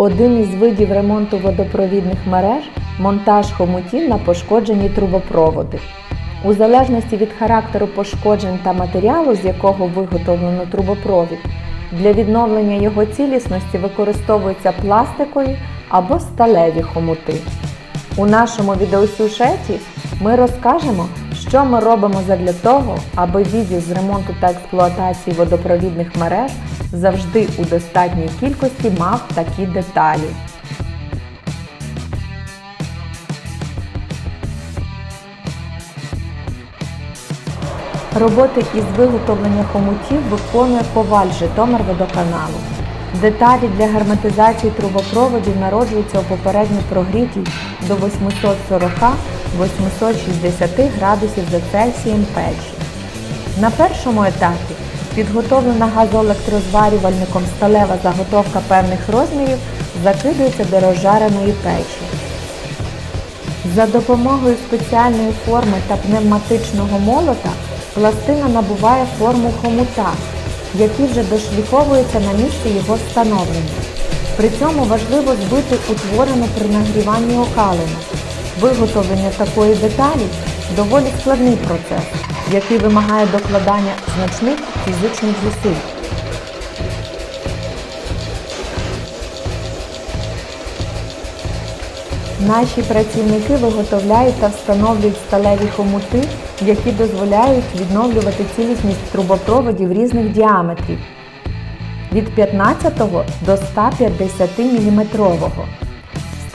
Один із видів ремонту водопровідних мереж монтаж хомутів на пошкоджені трубопроводи. У залежності від характеру пошкоджень та матеріалу, з якого виготовлено трубопровід, для відновлення його цілісності використовуються пластикові або сталеві хомути. У нашому відеосюжеті ми розкажемо, що ми робимо задля того, аби відділ з ремонту та експлуатації водопровідних мереж завжди у достатній кількості мав такі деталі. Роботи із виготовлення хомутів виконує Коваль Житомирводоканалу. Деталі для герметизації трубопроводів народжуються у попередньо прогрітій до 840-860 градусів за Цельсієм печі. На першому етапі підготовлена газоелектрозварювальником сталева заготовка певних розмірів закидується до розжареної печі. За допомогою спеціальної форми та пневматичного молота пластина набуває форму хомута, який вже дошліфовується на місці його встановлення. При цьому важливо збити утворену при нагріванні окалину. Виготовлення такої деталі доволі складний процес, який вимагає докладання значних фізичних зусиль. Наші працівники виготовляють та встановлюють сталеві хомути, які дозволяють відновлювати цілісність трубопроводів різних діаметрів від 15 до 150 мм.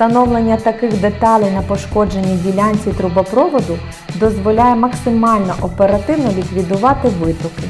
Встановлення таких деталей на пошкодженій ділянці трубопроводу дозволяє максимально оперативно ліквідувати витоки.